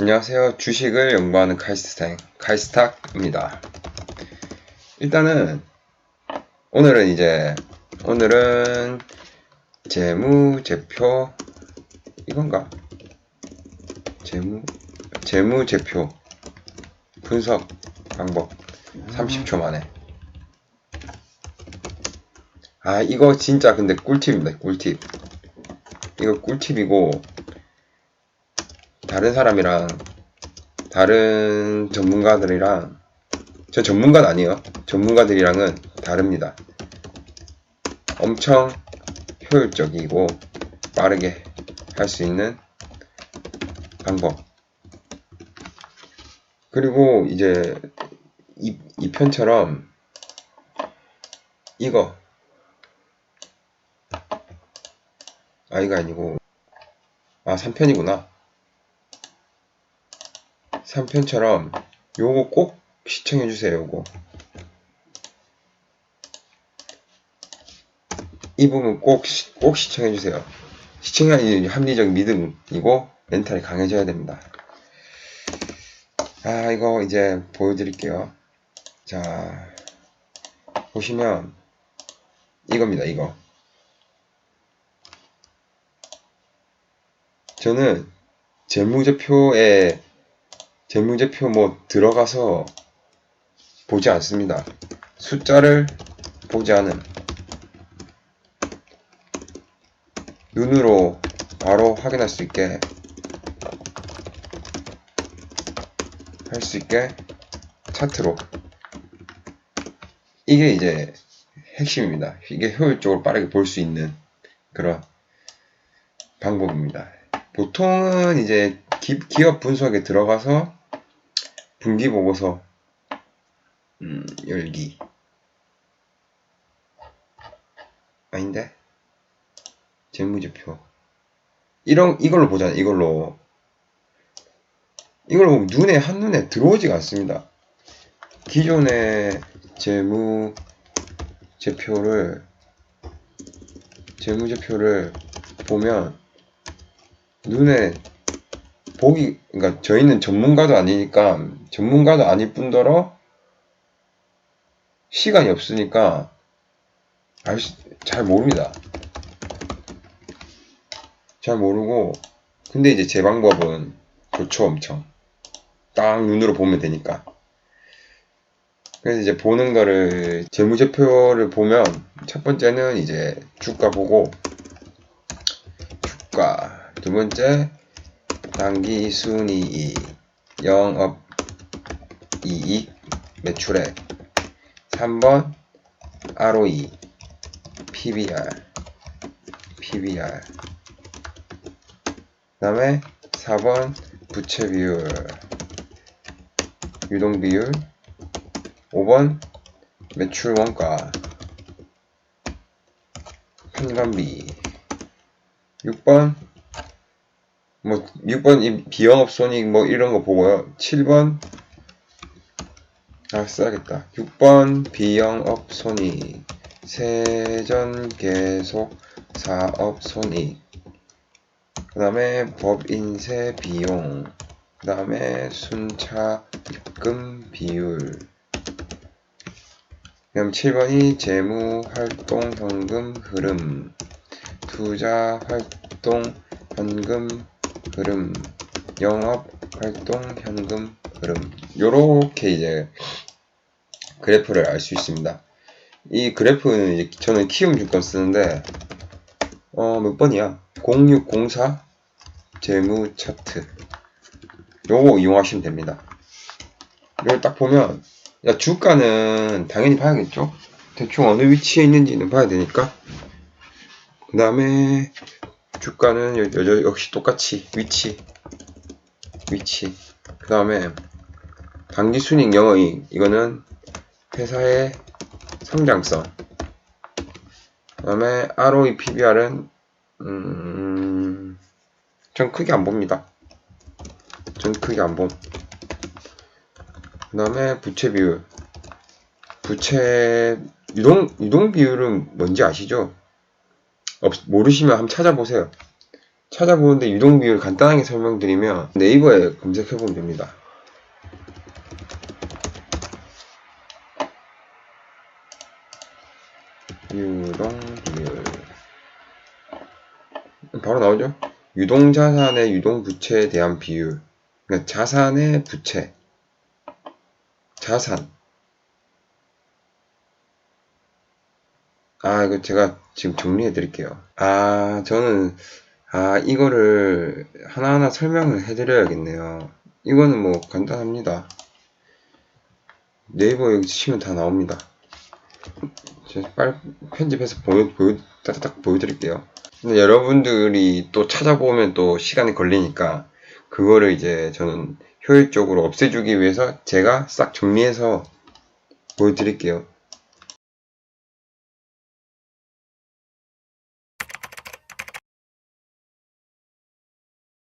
안녕하세요. 주식을 연구하는 카이스타인, 카이스탁입니다. 일단은, 오늘은 이제, 오늘은 재무 제표, 이건가? 재무, 재무 제표 분석 방법 30초 만에. 아, 이거 진짜 근데 꿀팁입니다. 꿀팁. 이거 꿀팁이고, 다른 사람이랑 다른 전문가들이랑 저 전문가는 아니에요. 전문가들이랑은 다릅니다. 엄청 효율적이고 빠르게 할 수 있는 방법. 그리고 이제 이, 이 편처럼 이거 아 이거 아니고 아 3편이구나 3편처럼 요거 꼭 시청해주세요 요거. 이 부분 꼭, 시, 꼭 시청해주세요. 시청이 합리적 믿음이고 멘탈이 강해져야 됩니다. 아 이거 이제 보여드릴게요. 자 보시면 이겁니다 이거. 저는 재무제표에 재무제표 뭐 들어가서 보지 않습니다. 숫자를 보지 않은 눈으로 바로 확인할 수 있게 할 수 있게 차트로 이게 이제 핵심입니다. 이게 효율적으로 빠르게 볼 수 있는 그런 방법입니다. 보통은 이제 기, 기업 분석에 들어가서 분기 보고서. 음, 열기. 아닌데? 재무제표. 이런 이걸로 보잖아요. 이걸로. 이걸로 보면 눈에 한눈에 들어오지가 않습니다. 기존의 재무 제표를 재무제표를 보면 눈에 보기 그러니까 저희는 전문가도 아니니까 전문가도 아닐 뿐더러 시간이 없으니까 잘 모릅니다. 잘 모르고 근데 이제 제 방법은 좋죠 엄청 딱 눈으로 보면 되니까 그래서 이제 보는 거를 재무제표를 보면 첫 번째는 이제 주가 보고 주가 두 번째 단기 순이익 영업 이익 매출액. 3번 ROE PBR PBR 그 다음에 4번 부채 비율 유동 비율. 5번 매출 원가 판관비. 6번 뭐 6번 이 비영업 손익 뭐 이런 거 보고요. 7번 아 써야겠다. 6번 비영업 손익. 세전 계속 사업 손익. 그 다음에 법인세 비용. 그 다음에 순차 입금 비율. 그다음 7번이 재무 활동 현금 흐름. 투자 활동 현금 흐름, 영업 활동 현금 흐름. 요렇게 이제 그래프를 알 수 있습니다. 이 그래프는 이제 저는 키움 주권 쓰는데 어, 몇 번이야? 0604 재무 차트. 요거 이용하시면 됩니다. 이걸 딱 보면 야 주가는 당연히 봐야겠죠? 대충 어느 위치에 있는지는 봐야 되니까. 그 다음에 주가는 역시 똑같이 위치 위치. 그 다음에 단기 순익 영어이익. 이거는 회사의 성장성. 그 다음에 ROE PBR은 음, 전 크게 안 봅니다. 전 크게 안봄. 그 다음에 부채 비율. 부채 유동, 유동 비율은 뭔지 아시죠? 없, 모르시면 한번 찾아보세요. 찾아보는데 유동 비율 간단하게 설명드리면 네이버에 검색해 보면 됩니다. 유동 비율 바로 나오죠? 유동 자산의 유동 부채에 대한 비율 그러니까 자산의 부채 자산 아 이거 제가 지금 정리해 드릴게요. 아 저는 아 이거를 하나하나 설명을 해 드려야겠네요. 이거는 뭐 간단합니다. 네이버 여기 치면 다 나옵니다. 제가 빨리 편집해서 보여, 보여, 따닥 보여드릴게요. 근데 여러분들이 또 찾아보면 또 시간이 걸리니까 그거를 이제 저는 효율적으로 없애주기 위해서 제가 싹 정리해서 보여드릴게요